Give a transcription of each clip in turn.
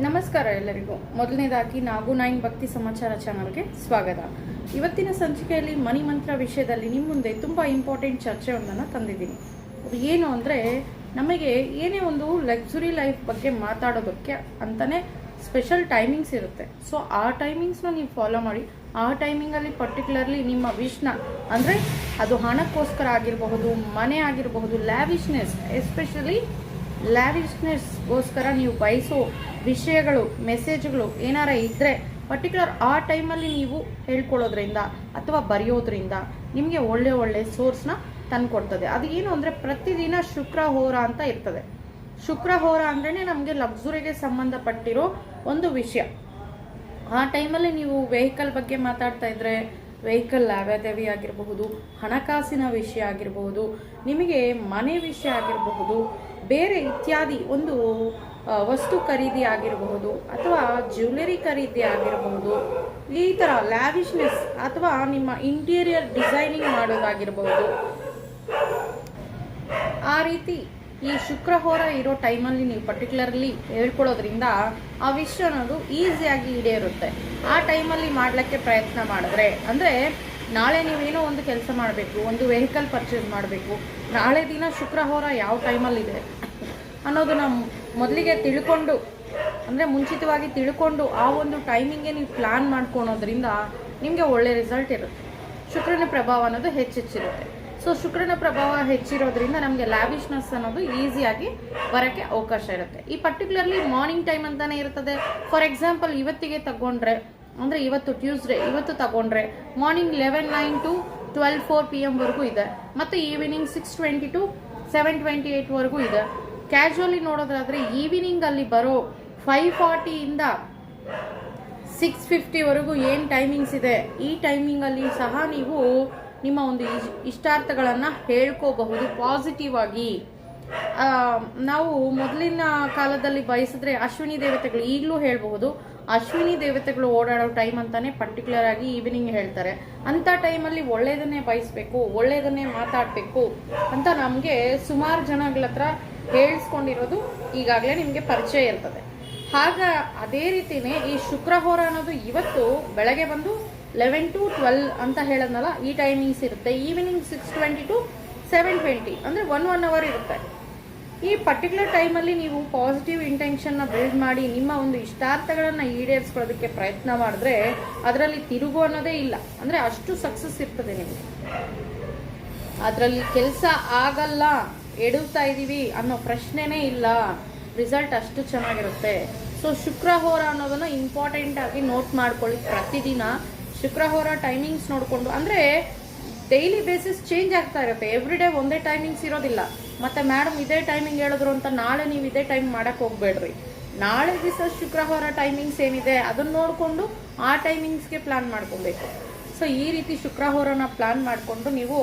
ನಮಸ್ಕಾರ ಎಲ್ಲರಿಗೂ. ಮೊದಲನೇದಾಗಿ ನಾಗು ನೈನ್ ಭಕ್ತಿ ಸಮಾಚಾರ ಚಾನಲ್ಗೆ ಸ್ವಾಗತ. ಇವತ್ತಿನ ಸಂಚಿಕೆಯಲ್ಲಿ ಮನಿ ಮಂತ್ರ ವಿಷಯದಲ್ಲಿ ನಿಮ್ಮ ಮುಂದೆ ತುಂಬ ಇಂಪಾರ್ಟೆಂಟ್ ಚರ್ಚೆಯೊಂದನ್ನು ತಂದಿದ್ದೀನಿ. ಏನು ಅಂದರೆ, ನಮಗೆ ಏನೇ ಒಂದು ಲಕ್ಸುರಿ ಲೈಫ್ ಬಗ್ಗೆ ಮಾತಾಡೋದಕ್ಕೆ ಅಂತಲೇ ಸ್ಪೆಷಲ್ ಟೈಮಿಂಗ್ಸ್ ಇರುತ್ತೆ. ಸೊ ಆ ಟೈಮಿಂಗ್ಸ್ನ ನೀವು ಫಾಲೋ ಮಾಡಿ. ಆ ಟೈಮಿಂಗಲ್ಲಿ ಪರ್ಟಿಕ್ಯುಲರ್ಲಿ ನಿಮ್ಮ ವಿಷ್ನ ಅಂದರೆ ಅದು ಹಣಕ್ಕೋಸ್ಕರ ಆಗಿರಬಹುದು, ಮನೆ ಆಗಿರಬಹುದು ಲ್ಯಾವಿಶ್ನೆಸ್ ಎಸ್ಪೆಷಲಿ ಲ್ಯಾವಿಶ್ನೆಸ್ಗೋಸ್ಕರ ನೀವು ಬಯಸೋ ವಿಷಯಗಳು ಮೆಸೇಜ್ಗಳು ಏನಾರ ಇದ್ದರೆ ಪರ್ಟಿಕ್ಯುಲರ್ ಆ ಟೈಮಲ್ಲಿ ನೀವು ಹೇಳ್ಕೊಳ್ಳೋದ್ರಿಂದ ಅಥವಾ ಬರೆಯೋದ್ರಿಂದ ನಿಮಗೆ ಒಳ್ಳೆ ಒಳ್ಳೆ ಸೋರ್ಸ್ನ ತಂದುಕೊಡ್ತದೆ. ಅದು ಏನು ಅಂದರೆ ಪ್ರತಿದಿನ ಶುಕ್ರ, ಹೋರ ಅಂತ ಇರ್ತದೆ. ಶುಕ್ರ, ಹೋರ ಅಂದ್ರೇ ನಮಗೆ ಲಕ್ಸುರಿಗೆ ಸಂಬಂಧಪಟ್ಟಿರೋ ಒಂದು ವಿಷಯ. ಆ ಟೈಮಲ್ಲಿ ನೀವು ವೆಹಿಕಲ್ ಬಗ್ಗೆ ಮಾತಾಡ್ತಾ ಇದ್ರೆ ವೆಹಿಕಲ್ ಲಾವಾದೇವಿ ಆಗಿರಬಹುದು, ಹಣಕಾಸಿನ ವಿಷಯ ಆಗಿರಬಹುದು, ನಿಮಗೆ ಮನೆ ವಿಷಯ ಆಗಿರಬಹುದು ಬೇರೆ ಇತ್ಯಾದಿ ಒಂದು ವಸ್ತು ಖರೀದಿ ಆಗಿರಬಹುದು ಅಥವಾ ಜ್ಯುವೆಲರಿ ಖರೀದಿ ಆಗಿರಬಹುದು. ಈ ಥರ ಲ್ಯಾವಿಶ್ನೆಸ್ ಅಥವಾ ನಿಮ್ಮ ಇಂಟೀರಿಯರ್ ಡಿಸೈನಿಂಗ್ ಮಾಡೋದಾಗಿರಬಹುದು. ಆ ರೀತಿ ಈ ಶುಕ್ರ ಹೋರ ಇರೋ ಟೈಮಲ್ಲಿ ನೀವು ಪರ್ಟಿಕ್ಯುಲರ್ಲಿ ಹೇಳ್ಕೊಳ್ಳೋದ್ರಿಂದ ಆ ವಿಷಯ ಅನ್ನೋದು ಈಸಿಯಾಗಿ ಈಡೇರುತ್ತೆ. ಆ ಟೈಮಲ್ಲಿ ಮಾಡಲಿಕ್ಕೆ ಪ್ರಯತ್ನ ಮಾಡಿದ್ರೆ, ಅಂದರೆ ನಾಳೆ ನೀವೇನೋ ಒಂದು ಕೆಲಸ ಮಾಡಬೇಕು, ಒಂದು ವೆಹಿಕಲ್ ಪರ್ಚೇಸ್ ಮಾಡಬೇಕು, ನಾಳೆ ದಿನ ಶುಕ್ರವಾರ ಯಾವ ಟೈಮಲ್ಲಿದೆ ಅನ್ನೋದನ್ನ ಮೊದಲಿಗೆ ತಿಳ್ಕೊಂಡು, ಅಂದರೆ ಮುಂಚಿತವಾಗಿ ತಿಳ್ಕೊಂಡು ಆ ಒಂದು ಟೈಮಿಂಗೆ ನೀವು ಪ್ಲ್ಯಾನ್ ಮಾಡ್ಕೊಳೋದ್ರಿಂದ ನಿಮಗೆ ಒಳ್ಳೆ ರಿಸಲ್ಟ್ ಇರುತ್ತೆ. ಶುಕ್ರನ ಪ್ರಭಾವ ಅನ್ನೋದು ಹೆಚ್ಚೆಚ್ಚಿರುತ್ತೆ. ಸೊ ಶುಕ್ರನ ಪ್ರಭಾವ ಹೆಚ್ಚಿರೋದ್ರಿಂದ ನಮಗೆ ಲ್ಯಾವಿಶ್ನೆಸ್ ಅನ್ನೋದು ಈಸಿಯಾಗಿ ಬರೋಕ್ಕೆ ಅವಕಾಶ ಇರುತ್ತೆ. ಈ ಪರ್ಟಿಕ್ಯುಲರ್ಲಿ ಮಾರ್ನಿಂಗ್ ಟೈಮ್ ಅಂತಲೇ ಇರ್ತದೆ. ಫಾರ್ ಎಕ್ಸಾಂಪಲ್ ಇವತ್ತಿಗೆ ತಗೊಂಡ್ರೆ ಅಂದರೆ ಇವತ್ತು ಟ್ಯೂಸ್ಡೇ ಇವತ್ತು ತಗೊಂಡ್ರೆ morning eleven nine to twelve four P ಎಮ್ವರೆಗೂ ಇದೆ. ಮತ್ತು evening six twenty to seven twenty ಏಯ್ಟ್ವರೆಗೂ ಇದೆ. ಕ್ಯಾಶುವಲಿ ನೋಡೋದಾದರೆ ಈವ್ನಿಂಗಲ್ಲಿ ಬರೋ ಫೈವ್ ಫಾರ್ಟಿಯಿಂದ ಸಿಕ್ಸ್ ಫಿಫ್ಟಿವರೆಗೂ ಏನು ಟೈಮಿಂಗ್ಸ್ ಇದೆ, ಈ ಟೈಮಿಂಗಲ್ಲಿ ಸಹ ನೀವು ನಿಮ್ಮ ಒಂದು ಇಷ್ಟಾರ್ಥಗಳನ್ನು ಹೇಳ್ಕೋಬಹುದು ಪಾಸಿಟಿವ್ ಆಗಿ. ನಾವು ಮೊದಲಿನ ಕಾಲದಲ್ಲಿ ಬಯಸಿದ್ರೆ ಅಶ್ವಿನಿ ದೇವತೆಗಳು ಈಗಲೂ ಹೇಳಬಹುದು ಅಶ್ವಿನಿ ದೇವತೆಗಳು ಓಡಾಡೋ ಟೈಮ್ ಅಂತಾನೆ ಪರ್ಟಿಕ್ಯುಲರ್ ಆಗಿ ಈವ್ನಿಂಗ್ ಹೇಳ್ತಾರೆ. ಅಂತ ಟೈಮಲ್ಲಿ ಒಳ್ಳೇದನ್ನೇ ಬಯಸ್ಬೇಕು, ಒಳ್ಳೇದನ್ನೇ ಮಾತಾಡಬೇಕು ಅಂತ ನಮಗೆ ಸುಮಾರು ಜನಗಳ ಹತ್ರ ಹೇಳಿಸ್ಕೊಂಡಿರೋದು ಈಗಾಗಲೇ ನಿಮಗೆ ಪರಿಚಯ ಇರ್ತದೆ. ಹಾಗ ಅದೇ ರೀತಿನೇ ಈ ಶುಕ್ರಹೋರ ಅನ್ನೋದು ಇವತ್ತು ಬೆಳಗ್ಗೆ ಬಂದು ಲೆವೆನ್ ಟು ಟ್ವೆಲ್ ಅಂತ ಹೇಳದ್ನಲ್ಲ, ಈ ಟೈಮಿಂಗ್ಸ್ ಇರುತ್ತೆ. Evening six twenty to seven twenty ಅಂದರೆ ಒನ್ ಒನ್ ಅವರ್ ಇರುತ್ತೆ. ಈ ಪರ್ಟಿಕ್ಯುಲರ್ ಟೈಮಲ್ಲಿ ನೀವು ಪಾಸಿಟಿವ್ ಇಂಟೆನ್ಷನ್ನ ಬಿಲ್ಡ್ ಮಾಡಿ ನಿಮ್ಮ ಒಂದು ಇಷ್ಟಾರ್ಥಗಳನ್ನು ಈಡೇರಿಸ್ಕೊಳ್ಳೋದಕ್ಕೆ ಪ್ರಯತ್ನ ಮಾಡಿದ್ರೆ ಅದರಲ್ಲಿ ತಿರುಗು ಅನ್ನೋದೇ ಇಲ್ಲ. ಅಂದರೆ ಅಷ್ಟು ಸಕ್ಸಸ್ ಇರ್ತದೆ ನಿಮಗೆ. ಅದರಲ್ಲಿ ಕೆಲಸ ಆಗಲ್ಲ ಎಡುತ್ತಾ ಇದ್ದೀವಿ ಅನ್ನೋ ಪ್ರಶ್ನೆನೇ ಇಲ್ಲ. ರಿಸಲ್ಟ್ ಅಷ್ಟು ಚೆನ್ನಾಗಿರುತ್ತೆ. ಸೊ ಶುಕ್ರಹೋರ ಅನ್ನೋದನ್ನ ಇಂಪಾರ್ಟೆಂಟ್ ಆಗಿ ನೋಟ್ ಮಾಡ್ಕೊಳ್ಳಿ ಪ್ರತಿದಿನ. ಶುಕ್ರಹೋರ ಟೈಮಿಂಗ್ಸ್ ನೋಡಿಕೊಂಡು, ಅಂದರೆ ಡೈಲಿ ಬೇಸಿಸ್ ಚೇಂಜ್ ಆಗ್ತಾ ಇರುತ್ತೆ. ಎವ್ರಿ ಡೇ ಒಂದೇ ಟೈಮಿಂಗ್ಸ್ ಇರೋದಿಲ್ಲ. ಮತ್ತೆ ಮೇಡಮ್ ಇದೇ ಟೈಮಿಂಗ್ ಹೇಳಿದ್ರು ಅಂತ ನಾಳೆ ನೀವು ಇದೇ ಟೈಮ್ ಮಾಡಕ್ ಹೋಗ್ಬೇಡ್ರಿ. ನಾಳೆ ದಿವಸ ಶುಕ್ರವಾರ ಟೈಮಿಂಗ್ಸ್ ಏನಿದೆ ಅದನ್ನ ನೋಡಿಕೊಂಡು ಆ ಟೈಮಿಂಗ್ಸ್ಗೆ ಪ್ಲಾನ್ ಮಾಡ್ಕೊಬೇಕು. ಸೊ ಈ ರೀತಿ ಶುಕ್ರವಾರನ ಪ್ಲಾನ್ ಮಾಡಿಕೊಂಡು ನೀವು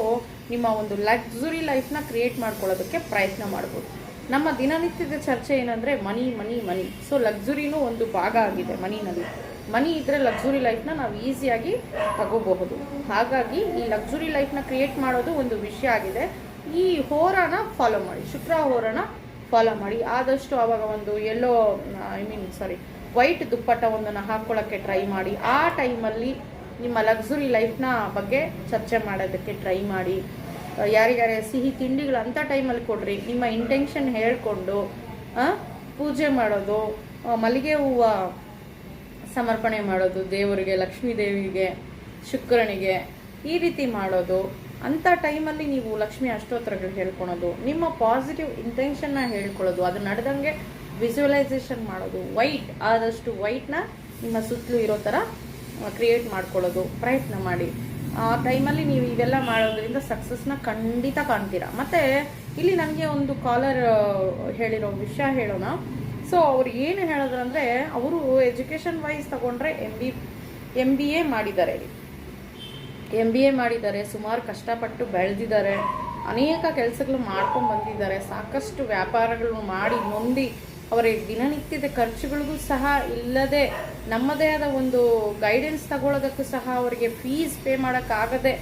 ನಿಮ್ಮ ಒಂದು ಲಕ್ಸುರಿ ಲೈಫ್ನ ಕ್ರಿಯೇಟ್ ಮಾಡ್ಕೊಳ್ಳೋದಕ್ಕೆ ಪ್ರಯತ್ನ ಮಾಡ್ಬೋದು. ನಮ್ಮ ದಿನನಿತ್ಯದ ಚರ್ಚೆ ಏನಂದರೆ ಮನಿ ಮನಿ ಮನಿ. ಸೊ ಲಕ್ಸುರಿನೂ ಒಂದು ಭಾಗ ಆಗಿದೆ ಮನಿನಲ್ಲಿ. ಮನಿ ಇದ್ರೆ ಲಕ್ಸುರಿ ಲೈಫ್ನ ನಾವು ಈಸಿಯಾಗಿ ತಗೋಬಹುದು. ಹಾಗಾಗಿ ಈ ಲಕ್ಸುರಿ ಲೈಫ್ನ ಕ್ರಿಯೇಟ್ ಮಾಡೋದು ಒಂದು ವಿಷಯ ಆಗಿದೆ. ಈ ಹೋರಾನ ಫಾಲೋ ಮಾಡಿ, ಶುಕ್ರ ಹೋರಾನ ಫಾಲೋ ಮಾಡಿ. ಆದಷ್ಟು ಅವಾಗ ಒಂದು ಎಲ್ಲೋ I mean sorry white dupatta ಒಂದನ್ನು ಹಾಕ್ಕೊಳ್ಳೋಕ್ಕೆ ಟ್ರೈ ಮಾಡಿ. ಆ ಟೈಮಲ್ಲಿ ನಿಮ್ಮ ಲಕ್ಸುರಿ ಲೈಫ್ನ ಬಗ್ಗೆ ಚರ್ಚೆ ಮಾಡೋದಕ್ಕೆ ಟ್ರೈ ಮಾಡಿ. ಯಾರಿಗಾರ ಸಿಹಿ ತಿಂಡಿಗಳು ಅಂಥ ಟೈಮಲ್ಲಿ ಕೊಡ್ರಿ. ನಿಮ್ಮ ಇಂಟೆನ್ಷನ್ ಹೇಳ್ಕೊಂಡು ಪೂಜೆ ಮಾಡೋದು ಮಲ್ಲಿಗೆ ಹೂವು ಸಮರ್ಪಣೆ ಮಾಡೋದು, ದೇವರಿಗೆ, ಲಕ್ಷ್ಮೀ ದೇವಿಗೆ, ಶುಕ್ರನಿಗೆ ಈ ರೀತಿ ಮಾಡೋದು. ಅಂಥ ಟೈಮಲ್ಲಿ ನೀವು ಲಕ್ಷ್ಮಿ ಅಷ್ಟೋತ್ತರಗಳು ಹೇಳ್ಕೊಳೋದು, ನಿಮ್ಮ ಪಾಸಿಟಿವ್ ಇಂಟೆನ್ಷನ್ನ ಹೇಳ್ಕೊಳ್ಳೋದು ಅದು ನಡೆದಂಗೆ ವಿಜುವಲೈಸೇಷನ್ ಮಾಡೋದು ವೈಟ್ ಆದಷ್ಟು ವೈಟ್ನ ನಿಮ್ಮ ಸುತ್ತಲೂ ಇರೋ ಥರ ಕ್ರಿಯೇಟ್ ಮಾಡ್ಕೊಳ್ಳೋದು ಪ್ರಯತ್ನ ಮಾಡಿ. ಆ ಟೈಮಲ್ಲಿ ನೀವು ಇವೆಲ್ಲ ಮಾಡೋದ್ರಿಂದ ಸಕ್ಸಸ್ನ ಖಂಡಿತ ಕಾಣ್ತೀರಾ. ಮತ್ತೆ ಇಲ್ಲಿ ನನಗೆ ಒಂದು ಕಾಲರ್ ಹೇಳಿರೋ ವಿಷಯ ಹೇಳೋಣ. ಸೊ ಅವ್ರು ಏನು ಹೇಳಿದ್ರು ಅಂದರೆ ಅವರು ಎಜುಕೇಷನ್ ವೈಸ್ ತಗೊಂಡ್ರೆ M B M B A ಮಾಡಿದ್ದಾರೆ. ಎಂ ಬಿ ಎ ಮಾಡಿದ್ದಾರೆ, ಸುಮಾರು ಕಷ್ಟಪಟ್ಟು ಬೆಳೆದಿದ್ದಾರೆ. ಅನೇಕ ಕೆಲಸಗಳು ಮಾಡ್ಕೊಂಡು ಬಂದಿದ್ದಾರೆ. ಸಾಕಷ್ಟು ವ್ಯಾಪಾರಗಳು ಮಾಡಿ ನೊಂದಿ ಅವರ ದಿನನಿತ್ಯದ ಖರ್ಚುಗಳಿಗೂ ಸಹ ಇಲ್ಲದೆ ನಮ್ಮದೇ ಆದ ಒಂದು ಗೈಡೆನ್ಸ್ ತಗೊಳ್ಳೋದಕ್ಕೂ ಸಹ ಅವರಿಗೆ ಫೀಸ್ ಪೇ ಮಾಡೋಕ್ಕಾಗದೆ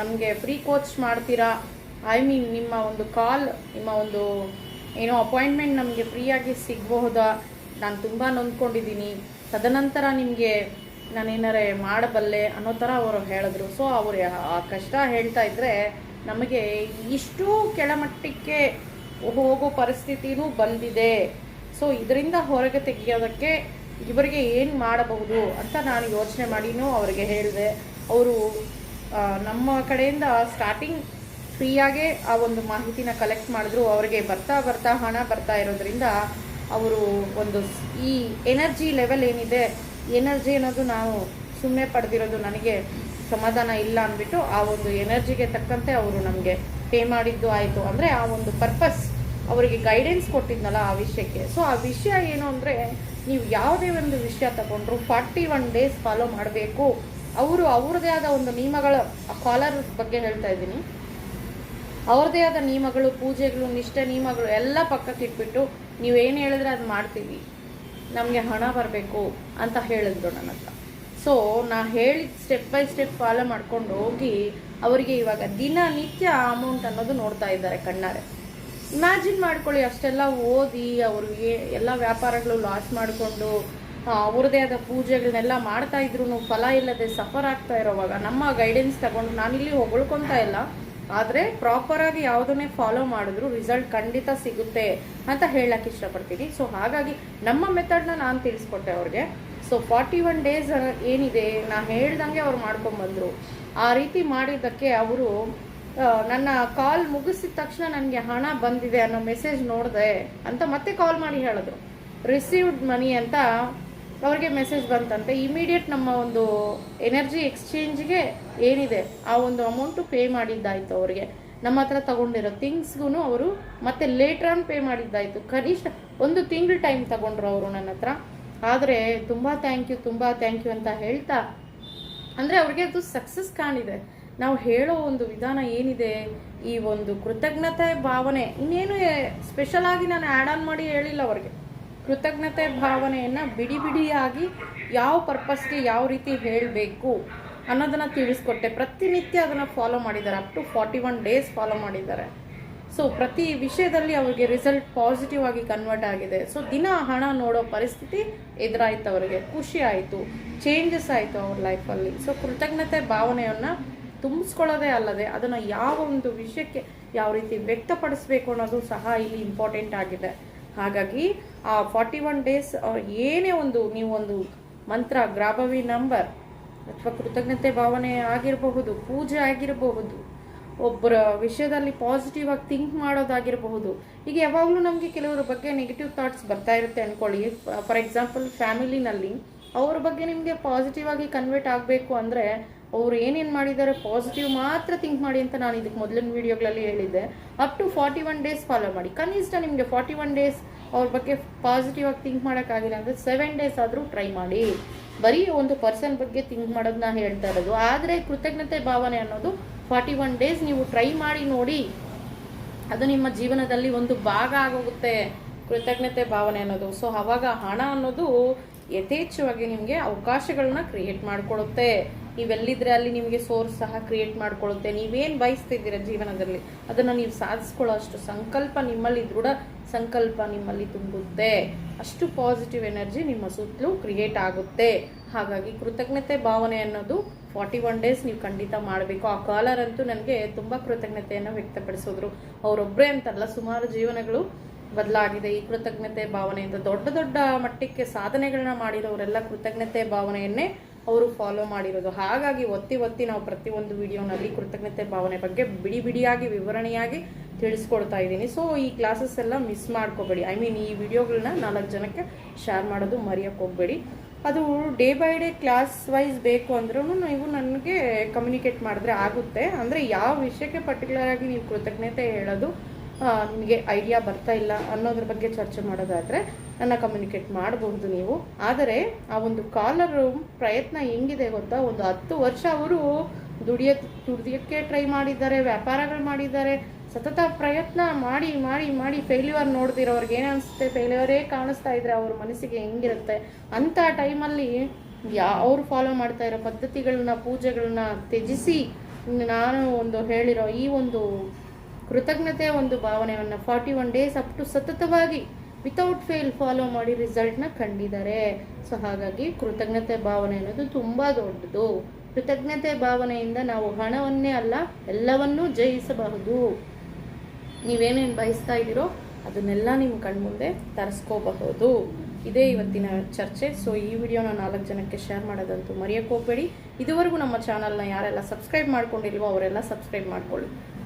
ನಮಗೆ ಫ್ರೀ ಕೋಚ್ ಮಾಡ್ತೀರಾ? ಐ ಮೀನ್ ನಿಮ್ಮ ಒಂದು ಕಾಲ್ ನಿಮ್ಮ ಒಂದು ಏನೋ ಅಪಾಯಿಂಟ್ಮೆಂಟ್ ನಮಗೆ ಫ್ರೀಯಾಗಿ ಸಿಗಬಹುದಾ? ನಾನು ತುಂಬ ನೊಂದ್ಕೊಂಡಿದ್ದೀನಿ. ತದನಂತರ ನಿಮಗೆ ನಾನೇನಾರೆ ಮಾಡಬಲ್ಲೆ ಅನ್ನೋ ಥರ ಅವರು ಹೇಳಿದ್ರು. ಸೊ ಅವರು ಆ ಕಷ್ಟ ಹೇಳ್ತಾ ಇದ್ದರೆ ನಮಗೆ ಇಷ್ಟು ಕೆಳಮಟ್ಟಕ್ಕೆ ಹೋಗೋ ಪರಿಸ್ಥಿತಿನೂ ಬಂದಿದೆ. ಸೊ ಇದರಿಂದ ಹೊರಗೆ ತೆಗೆಯೋದಕ್ಕೆ ಇವರಿಗೆ ಏನು ಮಾಡಬಹುದು ಅಂತ ನಾನು ಯೋಚನೆ ಮಾಡಿನೂ ಅವರಿಗೆ ಹೇಳಿದೆ. ಅವರು ನಮ್ಮ ಕಡೆಯಿಂದ ಸ್ಟಾರ್ಟಿಂಗ್ ಫ್ರೀಯಾಗೆ ಆ ಒಂದು ಮಾಹಿತಿನ ಕಲೆಕ್ಟ್ ಮಾಡಿದ್ರು. ಅವರಿಗೆ ಬರ್ತಾ ಬರ್ತಾ ಹಣ ಬರ್ತಾ ಇರೋದ್ರಿಂದ ಅವರು ಒಂದು ಈ ಎನರ್ಜಿ ಲೆವೆಲ್ ಏನಿದೆ ಎನರ್ಜಿ ಅನ್ನೋದು ನಾವು ಸುಮ್ಮನೆ ಪಡೆದಿರೋದು ನನಗೆ ಸಮಾಧಾನ ಇಲ್ಲ ಅಂದ್ಬಿಟ್ಟು ಆ ಒಂದು ಎನರ್ಜಿಗೆ ತಕ್ಕಂತೆ ಅವರು ನಮಗೆ ಪೇ ಮಾಡಿದ್ದು ಆಯಿತು ಅಂದರೆ ಆ ಒಂದು ಪರ್ಪಸ್ ಅವರಿಗೆ ಗೈಡೆನ್ಸ್ ಕೊಟ್ಟಿದ್ನಲ್ಲ ಆ ವಿಷಯಕ್ಕೆ. ಸೊ ಆ ವಿಷಯ ಏನು ಅಂದರೆ ನೀವು ಯಾವುದೇ ಒಂದು ವಿಷಯ ತಗೊಂಡ್ರು ಫಾರ್ಟಿ ಒನ್ ಡೇಸ್ ಫಾಲೋ ಮಾಡಬೇಕು. ಅವರು ಅವ್ರದೇ ಆದ ಒಂದು ನಿಯಮಗಳ ಕಾಲರ್ ಬಗ್ಗೆ ಹೇಳ್ತಾ ಇದ್ದೀನಿ. ಅವ್ರದೇ ಆದ ನಿಯಮಗಳು, ಪೂಜೆಗಳು, ನಿಷ್ಠೆ ನಿಯಮಗಳು ಎಲ್ಲ ಪಕ್ಕಕ್ಕೆ ಇಟ್ಬಿಟ್ಟು ನೀವೇನು ಹೇಳಿದ್ರೆ ಅದು ಮಾಡ್ತೀವಿ. ನಮಗೆ ಹಣ ಬರಬೇಕು ಅಂತ ಹೇಳಿದ್ರು ನನ್ನ ಹತ್ರ. ಸೊ ನಾ ಹೇಳಿದ ಸ್ಟೆಪ್ ಬೈ ಸ್ಟೆಪ್ ಫಾಲೋ ಮಾಡ್ಕೊಂಡು ಹೋಗಿ ಅವರಿಗೆ ಇವಾಗ ದಿನನಿತ್ಯ ಅಮೌಂಟ್ ಅನ್ನೋದು ನೋಡ್ತಾ ಇದ್ದಾರೆ ಕಣ್ಣಾರೆ. ಇಮ್ಯಾಜಿನ್ ಮಾಡ್ಕೊಳ್ಳಿ, ಅಷ್ಟೆಲ್ಲ ಓದಿ ಅವ್ರಿಗೆ ಎಲ್ಲ ವ್ಯಾಪಾರಗಳು ಲಾಸ್ ಮಾಡಿಕೊಂಡು ಅವ್ರದೇ ಆದ ಪೂಜೆಗಳನ್ನೆಲ್ಲ ಮಾಡ್ತಾ ಇದ್ರು ಫಲ ಇಲ್ಲದೆ ಸಫರ್ ಆಗ್ತಾ ಇರೋವಾಗ ನಮ್ಮ ಗೈಡೆನ್ಸ್ ತಗೊಂಡು ನಾನಿಲ್ಲಿ ಹೊಗಳ್ಕೊತಾ ಇಲ್ಲ. ಆದರೆ ಪ್ರಾಪರಾಗಿ ಯಾವುದನ್ನೇ ಫಾಲೋ ಮಾಡಿದ್ರು ರಿಸಲ್ಟ್ ಖಂಡಿತ ಸಿಗುತ್ತೆ ಅಂತ ಹೇಳಕ್ಕೆ ಇಷ್ಟಪಡ್ತೀನಿ. ಸೊ ಹಾಗಾಗಿ ನಮ್ಮ ಮೆಥಡ್ನ ನಾನು ತಿಳಿಸ್ಕೊಟ್ಟೆ ಅವ್ರಿಗೆ. ಸೊ ಫಾರ್ಟಿ ಒನ್ ಡೇಸ್ ಏನಿದೆ? ನಾ ಹೇಳ್ದಂಗೆ ಅವ್ರು ಮಾಡ್ಕೊಂಬಂದರು. ಆ ರೀತಿ ಮಾಡಿದ್ದಕ್ಕೆ ಅವರು ನನ್ನ ಕಾಲ್ ಮುಗಿಸಿದ ತಕ್ಷಣ ನನಗೆ ಹಣ ಬಂದಿದೆ ಅನ್ನೋ ಮೆಸೇಜ್ ನೋಡಿದೆ ಅಂತ ಮತ್ತೆ ಕಾಲ್ ಮಾಡಿ ಹೇಳಿದ್ರು. ರಿಸೀವ್ಡ್ ಮನಿ ಅಂತ ಅವ್ರಿಗೆ ಮೆಸೇಜ್ ಬಂತಂತೆ. ಇಮಿಡಿಯೇಟ್ ನಮ್ಮ ಒಂದು ಎನರ್ಜಿ ಎಕ್ಸ್ಚೇಂಜ್ಗೆ ಏನಿದೆ, ಆ ಒಂದು ಅಮೌಂಟು ಪೇ ಮಾಡಿದ್ದಾಯಿತು ಅವರಿಗೆ. ನಮ್ಮ ಹತ್ರ ತಗೊಂಡಿರೋ ಥಿಂಗ್ಸ್ಗೂ ಅವರು ಮತ್ತೆ ಲೇಟರ್ ಆನ್ ಪೇ ಮಾಡಿದ್ದಾಯಿತು. ಕನಿಷ್ಠ ಒಂದು ತಿಂಗಳು ಟೈಮ್ ತಗೊಂಡ್ರು ಅವರು ನನ್ನ ಹತ್ರ. ಆದರೆ ತುಂಬ ಥ್ಯಾಂಕ್ ಯು ತುಂಬ ಥ್ಯಾಂಕ್ ಯು ಅಂತ ಹೇಳ್ತಾ, ಅಂದರೆ ಅವ್ರಿಗೆ ಅದು ಸಕ್ಸಸ್ ಕಾಣಿದೆ. ನಾವು ಹೇಳೋ ಒಂದು ವಿಧಾನ ಏನಿದೆ, ಈ ಒಂದು ಕೃತಜ್ಞತೆ ಭಾವನೆ ಇನ್ನೇನು ಸ್ಪೆಷಲ್ ಆಗಿ ನಾನು ಆ್ಯಡ್ ಆನ್ ಮಾಡಿ ಹೇಳಿಲ್ಲ ಅವ್ರಿಗೆ. ಕೃತಜ್ಞತೆ ಭಾವನೆಯನ್ನು ಬಿಡಿ ಬಿಡಿಯಾಗಿ ಯಾವ ಪರ್ಪಸ್ಗೆ ಯಾವ ರೀತಿ ಹೇಳಬೇಕು ಅನ್ನೋದನ್ನು ತಿಳಿಸ್ಕೊಟ್ಟೆ. ಪ್ರತಿನಿತ್ಯ ಅದನ್ನು ಫಾಲೋ ಮಾಡಿದ್ದಾರೆ. Up to forty one days follow ಮಾಡಿದ್ದಾರೆ. ಸೊ ಪ್ರತಿ ವಿಷಯದಲ್ಲಿ ಅವರಿಗೆ ರಿಸಲ್ಟ್ ಪಾಸಿಟಿವ್ ಆಗಿ ಕನ್ವರ್ಟ್ ಆಗಿದೆ. ಸೊ ದಿನ ಹಣ ನೋಡೋ ಪರಿಸ್ಥಿತಿ ಎದುರಾಯಿತು ಅವರಿಗೆ. ಖುಷಿ ಆಯಿತು. ಚೇಂಜಸ್ ಆಯಿತು ಅವ್ರ ಲೈಫಲ್ಲಿ ಸೊ ಕೃತಜ್ಞತೆ ಭಾವನೆಯನ್ನು ತುಂಬಿಸ್ಕೊಳ್ಳೋದೇ ಅಲ್ಲದೆ ಅದನ್ನು ಯಾವ ಒಂದು ವಿಷಯಕ್ಕೆ ಯಾವ ರೀತಿ ವ್ಯಕ್ತಪಡಿಸ್ಬೇಕು ಅನ್ನೋದು ಸಹ ಇಲ್ಲಿ ಇಂಪಾರ್ಟೆಂಟ್ ಆಗಿದೆ. ಹಾಗಾಗಿ ಆ ಫಾರ್ಟಿ ಒನ್ ಡೇಸ್ ಏನೇ ಒಂದು ನೀವು ಒಂದು ಮಂತ್ರ ಗ್ರಾಭವಿ ನಂಬರ್, ಅಥವಾ ಕೃತಜ್ಞತೆ ಭಾವನೆ ಆಗಿರಬಹುದು, ಪೂಜೆ ಆಗಿರಬಹುದು ಒಬ್ಬರ ವಿಷಯದಲ್ಲಿ ಪಾಸಿಟಿವ್ ಆಗಿ ಥಿಂಕ್ ಮಾಡೋದಾಗಿರಬಹುದು ಈಗ ಯಾವಾಗಲೂ ನಮಗೆ ಕೆಲವರ ಬಗ್ಗೆ ನೆಗೆಟಿವ್ ಥಾಟ್ಸ್ ಬರ್ತಾ ಇರುತ್ತೆ ಅಂದ್ಕೊಳ್ಳಿ ಫಾರ್ ಎಕ್ಸಾಂಪಲ್ ಫ್ಯಾಮಿಲಿನಲ್ಲಿ ಅವ್ರ ಬಗ್ಗೆ ನಿಮಗೆ ಪಾಸಿಟಿವ್ ಆಗಿ ಕನ್ವರ್ಟ್ ಆಗಬೇಕು ಅಂದರೆ ಅವ್ರು ಏನೇನು ಮಾಡಿದ್ದಾರೆ ಪಾಸಿಟಿವ್ ಮಾತ್ರ ಥಿಂಕ್ ಮಾಡಿ ಅಂತ ನಾನು ಇದಕ್ಕೆ ಮೊದಲಿನ ವೀಡಿಯೋಗಳಲ್ಲಿ ಹೇಳಿದ್ದೆ. Up to forty one days follow ಮಾಡಿ. ಕನಿಷ್ಠ ನಿಮಗೆ ಫಾರ್ಟಿ ಒನ್ ಡೇಸ್ ಅವ್ರ ಬಗ್ಗೆ ಪಾಸಿಟಿವ್ ಆಗಿ ಥಿಂಕ್ ಮಾಡೋಕ್ಕಾಗಿಲ್ಲ ಅಂದರೆ ಸೆವೆನ್ ಡೇಸ್ ಆದರೂ ಟ್ರೈ ಮಾಡಿ. ಬರೀ ಒಂದು ಪರ್ಸನ್ ಬಗ್ಗೆ ಥಿಂಕ್ ಮಾಡೋದನ್ನ ಹೇಳ್ತಾ ಇರೋದು. ಆದರೆ ಕೃತಜ್ಞತೆ ಭಾವನೆ ಅನ್ನೋದು ಫಾರ್ಟಿ ಒನ್ ಡೇಸ್ ನೀವು ಟ್ರೈ ಮಾಡಿ ನೋಡಿ ಅದು ನಿಮ್ಮ ಜೀವನದಲ್ಲಿ ಒಂದು ಭಾಗ ಆಗೋಗುತ್ತೆ. ಕೃತಜ್ಞತೆ ಭಾವನೆ ಅನ್ನೋದು. ಸೊ ಅವಾಗ ಹಣ ಅನ್ನೋದು ಯಥೇಚ್ಛವಾಗಿ ನಿಮಗೆ ಅವಕಾಶಗಳನ್ನ ಕ್ರಿಯೇಟ್ ಮಾಡಿಕೊಡುತ್ತೆ. ನೀವೆಲ್ಲಿದ್ರೆ ಅಲ್ಲಿ ನಿಮಗೆ ಸೋರ್ಸ್ ಸಹ ಕ್ರಿಯೇಟ್ ಮಾಡಿಕೊಳ್ಳುತ್ತೆ. ನೀವೇನು ಬಯಸ್ತಿದ್ದೀರ ಜೀವನದಲ್ಲಿ, ಅದನ್ನು ನೀವು ಸಾಧಿಸ್ಕೊಳ್ಳೋ ಅಷ್ಟು ಸಂಕಲ್ಪ ನಿಮ್ಮಲ್ಲಿ, ದೃಢ ಸಂಕಲ್ಪ ನಿಮ್ಮಲ್ಲಿ ತುಂಬುತ್ತೆ. ಅಷ್ಟು ಪಾಸಿಟಿವ್ ಎನರ್ಜಿ ನಿಮ್ಮ ಸುತ್ತಲೂ ಕ್ರಿಯೇಟ್ ಆಗುತ್ತೆ. ಹಾಗಾಗಿ ಕೃತಜ್ಞತೆ ಭಾವನೆ ಅನ್ನೋದು ಫಾರ್ಟಿ ಒನ್ ಡೇಸ್ ನೀವು ಖಂಡಿತ ಮಾಡಬೇಕು. ಆ ಕಾಲರ್ ಅಂತೂ ನನಗೆ ತುಂಬ ಕೃತಜ್ಞತೆಯನ್ನು ವ್ಯಕ್ತಪಡಿಸಿದ್ರು. ಅವರೊಬ್ಬರೇ ಅಂತಲ್ಲ, ಸುಮಾರು ಜೀವನಗಳು ಬದಲಾಗಿದೆ. ಈ ಕೃತಜ್ಞತೆ ಭಾವನೆಯಿಂದ ದೊಡ್ಡ ದೊಡ್ಡ ಮಟ್ಟಕ್ಕೆ ಸಾಧನೆಗಳನ್ನ ಮಾಡಿರೋರೆಲ್ಲ ಕೃತಜ್ಞತೆ ಭಾವನೆಯನ್ನೇ ಅವರು ಫಾಲೋ ಮಾಡಿರೋದು. ಹಾಗಾಗಿ ಒತ್ತಿ ಒತ್ತಿ ನಾವು ಪ್ರತಿಯೊಂದು ವಿಡಿಯೋನಲ್ಲಿ ಕೃತಜ್ಞತೆ ಭಾವನೆ ಬಗ್ಗೆ ಬಿಡಿ ಬಿಡಿಯಾಗಿ, ವಿವರಣೆಯಾಗಿ ತಿಳಿಸ್ಕೊಡ್ತಾ ಇದ್ದೀನಿ. ಸೊ ಈ ಕ್ಲಾಸಸ್ ಎಲ್ಲ ಮಿಸ್ ಮಾಡ್ಕೋಬೇಡಿ. ಐ ಮೀನ್ ಈ ವಿಡಿಯೋಗಳನ್ನ ನಾಲ್ಕು ಜನಕ್ಕೆ ಶೇರ್ ಮಾಡೋದು ಮರೆಯೋಕ್ಕೆ ಹೋಗಬೇಡಿ. ಅದು day by day class wise ಬೇಕು ಅಂದ್ರೂ ನೀವು ನನಗೆ ಕಮ್ಯುನಿಕೇಟ್ ಮಾಡಿದ್ರೆ ಆಗುತ್ತೆ. ಅಂದರೆ ಯಾವ ವಿಷಯಕ್ಕೆ ಪರ್ಟಿಕ್ಯುಲರ್ ಆಗಿ ನೀವು ಕೃತಜ್ಞತೆ ಹೇಳೋದು ನಿಮಗೆ ಐಡಿಯಾ ಬರ್ತಾ ಇಲ್ಲ ಅನ್ನೋದ್ರ ಬಗ್ಗೆ ಚರ್ಚೆ ಮಾಡೋದಾದರೆ ನನ್ನ ಕಮ್ಯುನಿಕೇಟ್ ಮಾಡಬಹುದು ನೀವು. ಆದರೆ ಆ ಒಂದು ಕಾಲರ್ ಪ್ರಯತ್ನ ಹೆಂಗಿದೆ ಗೊತ್ತಾ? ಒಂದು ಹತ್ತು ವರ್ಷ ಅವರು ದುಡಿಯ ದುಡಿಯೋಕ್ಕೆ ಟ್ರೈ ಮಾಡಿದ್ದಾರೆ, ವ್ಯಾಪಾರಗಳು ಮಾಡಿದ್ದಾರೆ. ಸತತ ಪ್ರಯತ್ನ ಮಾಡಿ ಮಾಡಿ ಮಾಡಿ ಫೇಲ್ಯೂರ್ ನೋಡ್ದಿರೋರ್ಗೆ ಏನು ಅನಿಸುತ್ತೆ? ಫೇಲ್ಯೂರೇ ಕಾಣಿಸ್ತಾ ಇದ್ರೆ ಅವ್ರ ಮನಸ್ಸಿಗೆ ಹೆಂಗಿರುತ್ತೆ? ಅಂಥ ಟೈಮಲ್ಲಿ ಯಾ, ಅವ್ರು ಫಾಲೋ ಮಾಡ್ತಾ ಇರೋ ಪದ್ಧತಿಗಳನ್ನ, ಪೂಜೆಗಳನ್ನ ತ್ಯಜಿಸಿ ನಾನು ಒಂದು ಹೇಳಿರೋ ಈ ಒಂದು ಕೃತಜ್ಞತೆಯ ಒಂದು ಭಾವನೆಯನ್ನು forty one days up to ಸತತವಾಗಿ ವಿತೌಟ್ ಫೇಲ್ ಫಾಲೋ ಮಾಡಿ ರಿಸಲ್ಟ್ನ ಕಂಡಿದ್ದಾರೆ ಸೊ ಹಾಗಾಗಿ ಕೃತಜ್ಞತೆ ಭಾವನೆ ಅನ್ನೋದು ತುಂಬ ದೊಡ್ಡದು. ಕೃತಜ್ಞತೆ ಭಾವನೆಯಿಂದ ನಾವು ಹಣವನ್ನೇ ಅಲ್ಲ, ಎಲ್ಲವನ್ನೂ ಜಯಿಸಬಹುದು. ನೀವೇನೇನು ಬಯಸ್ತಾ ಇದ್ದೀರೋ ಅದನ್ನೆಲ್ಲ ನಿಮ್ಮ ಕಣ್ಮುಂದೆ ತರಿಸ್ಕೋಬಹುದು. ಇದೇ ಇವತ್ತಿನ ಚರ್ಚೆ. ಸೊ ಈ ವಿಡಿಯೋನ ನಾಲ್ಕು ಜನಕ್ಕೆ ಶೇರ್ ಮಾಡೋದಂತೂ ಮರೆಯೋಕೆ ಹೋಗಬೇಡಿ. ಇದುವರೆಗೂ ನಮ್ಮ ಚಾನಲ್ನ ಯಾರೆಲ್ಲ ಸಬ್ಸ್ಕ್ರೈಬ್ ಮಾಡ್ಕೊಂಡಿಲ್ವೋ ಅವರೆಲ್ಲ ಸಬ್ಸ್ಕ್ರೈಬ್ ಮಾಡ್ಕೊಳ್ಳಿ.